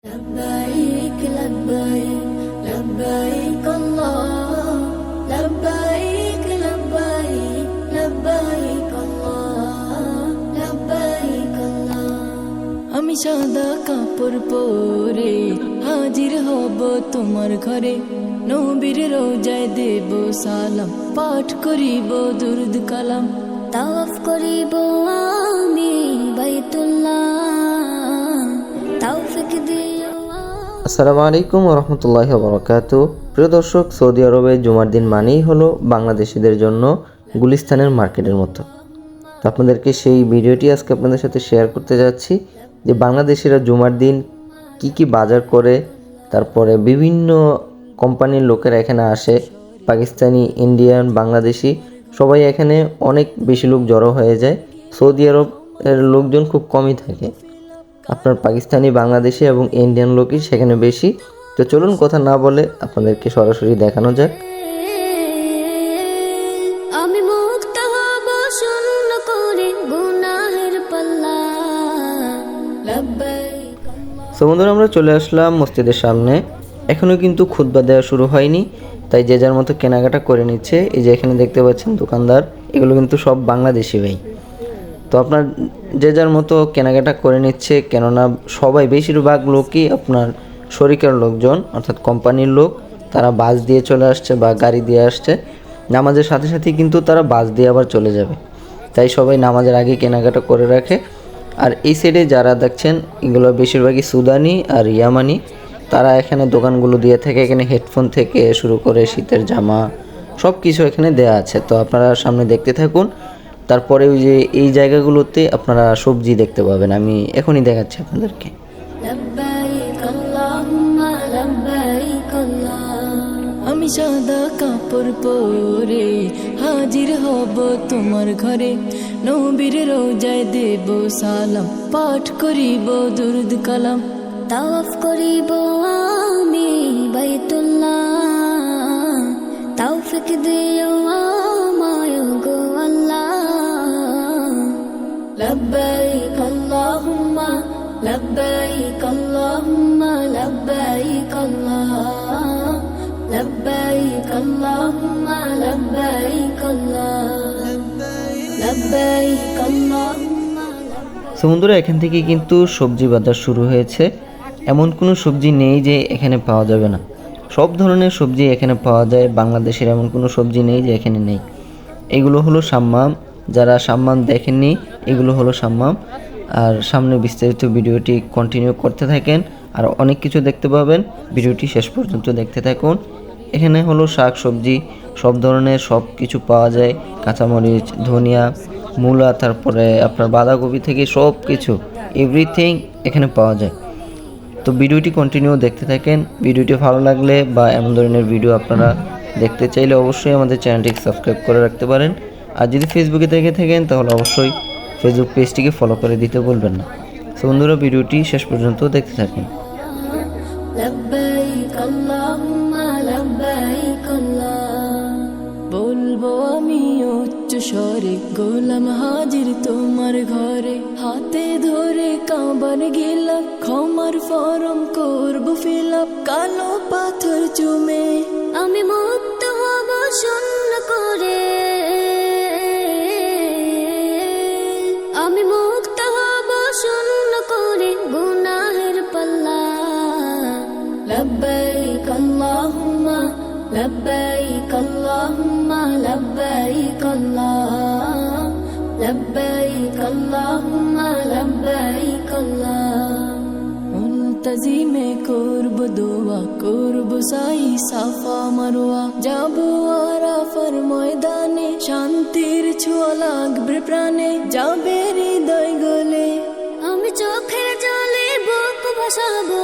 لبيك لبيك لبيك الله لبيك لبيك لبيك الله لبيك الله আমি সাদা কাপড় পরে হাজির হব তোমার ঘরে নবীর রোজায় দেব সালাম পাঠ করিব দুরুদ কালাম তাওয়াফ করিব আসসালামু আলাইকুম রহমতুল্লাহ বরকাত প্রিয় দর্শক, সৌদি আরবে জুমার দিন মানেই হলো বাংলাদেশিদের জন্য গুলিস্তানের মার্কেটের মতো। তো আপনাদেরকে সেই ভিডিওটি আজকে আপনাদের সাথে শেয়ার করতে যাচ্ছি যে বাংলাদেশিরা জুমার দিন কি কি বাজার করে, তারপরে বিভিন্ন কোম্পানির লোকেরা এখানে আসে, পাকিস্তানি, ইন্ডিয়ান, বাংলাদেশি, সবাই এখানে অনেক বেশি লোক জড়ো হয়ে যায়। সৌদি আরবের লোকজন খুব কমই থাকে। আপনার পাকিস্তানি বাংলাদেশি এবং ইন্ডিয়ান লোকই সেখানে বেশি। তো চলুন কথা না বলে আপনাদেরকে সরাসরি দেখানো যাক। আমি মুক্ত হব শূন্য করে গুনাহের পাল্লা। লব্বাইক বন্ধুরা আমরা চলে আসলাম মসজিদের সামনে। এখনও কিন্তু খুতবা দেওয়া শুরু হয়নি তাই যে যার মতো কেনাকাটা করে নিচ্ছে। এই যে এখানে দেখতে পাচ্ছেন দোকানদার এগুলো কিন্তু সব বাংলাদেশি ভাই। তো আপনার যে যার মতো কেনাকাটা করে নিচ্ছে, কেননা সবাই বেশিরভাগ লোকই আপনার শরিকের লোকজন, অর্থাৎ কোম্পানির লোক, তারা বাস দিয়ে চলে আসছে বা গাড়ি দিয়ে আসছে। নামাজের সাথে সাথেই কিন্তু তারা বাস দিয়ে আবার চলে যাবে। তাই সবাই নামাজের আগে কেনাকাটা করে রাখে। আর এই সাইডে যারা দেখছেন, এগুলো বেশিরভাগই সুদানি আর ইয়ামানি। তারা এখানে দোকানগুলো দিয়ে থাকে, এখানে হেডফোন থেকে শুরু করে শীতের জামা সব কিছু এখানে দেয়া আছে। তো আপনারা সামনে দেখতে থাকুন। তারপরে ওই যে এই জায়গাগুলোতে আপনারা সবজি দেখতে পাবেন। আমি এখনই দেখাচ্ছি আপনাদেরকে। আমি সাদা কাপড় পরে হাজির হব তোমার ঘরে। নবীর রোজায় দেব সালাম, পাঠ করিব দুরুদ কালাম। তাওয়াফ করিব লব্বাইক আল্লাহুম্মা সো বন্ধুরা এখান থেকে কিন্তু সবজি বাজার শুরু হয়েছে। এমন কোনো সবজি নেই যে এখানে পাওয়া যাবে না। সব ধরনের সবজি এখানে পাওয়া যায়। বাংলাদেশের এমন কোনো সবজি নেই যে এখানে নেই। এগুলো হলো সাম্মাম। যারা সাম্মাম দেখেননি, এগুলো হলো সাম্মাম। আর সামনে বিস্তারিত ভিডিওটি কন্টিনিউ করতে থাকেন। আর অনেক কিছু দেখতে পাবেন। ভিডিওটি শেষ পর্যন্ত দেখতে থাকুন। এখানে হলো শাক সবজি, সব ধরনের সব কিছু পাওয়া যায়। কাঁচামরিচ, ধনিয়া, মূলা, তারপরে আপনার বাঁধাকপি থেকে সব কিছু এভরিথিং এখানে পাওয়া যায়। তো ভিডিওটি কন্টিনিউ দেখতে থাকেন। ভিডিওটি ভালো লাগলে বা এমন ধরনের ভিডিও আপনারা দেখতে চাইলে অবশ্যই আমাদের চ্যানেলটিকে সাবস্ক্রাইব করে রাখতে পারেন। আর যদি ফেসবুকে দেখে থাকেন, তাহলে অবশ্যই ফেসবুক পেজটিকে ফলো করে দিতে বলবেন না। বন্ধুরা, ভিডিওটি শেষ পর্যন্ত দেখতে থাকুন। আল্লাহুম্মা আল্লাহ বলব আমি উচ্চ স্বরে, গোলাম হাজির তোমার ঘরে। হাতে ধরে কাবার গেলাম ক্ষমার ফরম করব ফিলাপ, কালো পাথর চুমে। আমি মুক্ত হব শূন্য করে। আমি লব্বাইক আল্লাহুম্মা লব্বাইক আল্লাহ মুনতাজিমে করব দোয়া করব সাই সাফা মারোয়া যাব আরাফার ময়দানে শান্তির ছোঁয়া লাগবে প্রাণে যাবে হৃদয় গলে আমি চোখের জলে বুক ভাসাবো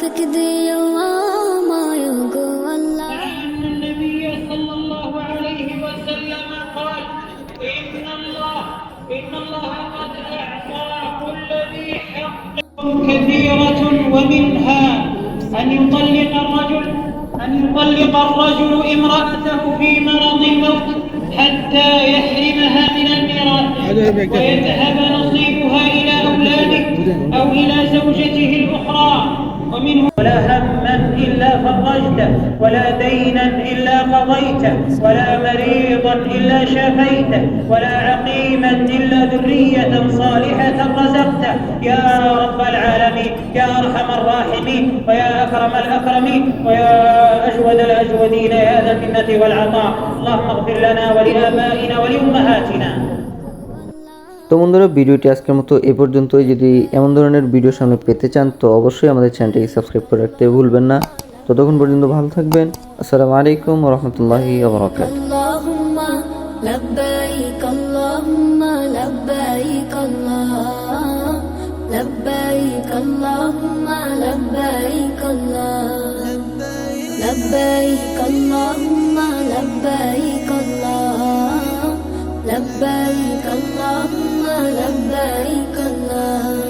فكدي وما يقوى الله لأن النبي صلى الله عليه وسلم قال إن الله إن الله قد أعطى كل ذي حق كثيرة ومنها أن يطلق الرجل أن يطلق الرجل امرأته في مرض الموت حتى يحرمها من الميراث ويذهب نصيبها إلى أولاده أو إلى زوجته الأخرى ومنه ولا هما إلا فرجته ولا دينا إلا قضيته ولا مريضا إلا شفيته ولا عقيما إلا ذرية صالحة رزقته يا رب العالمين يا أرحم الراحمين ويا أكرم الأكرمين ويا أجود الأجودين يا ذا المنة والعطاء. اللهم اغفر لنا ولآبائنا ولأمهاتنا. তো বন্ধুরা ভিডিওটি আজকের মতো এ পর্যন্তই যদি এমন ধরনের ভিডিও সামনে পেতে চান তো অবশ্যই আমাদের চ্যানেলটিকে সাবস্ক্রাইব করে রাখতে ভুলবেন না ততক্ষণ পর্যন্ত ভালো থাকবেন আসসালামু আলাইকুম রহমতুল্লাহি আবরকাত اللهم لبيك اللهم لبيك الله لبيك اللهم لبيك الله لبيك اللهم لبيك لبيك اللهم لبيك الله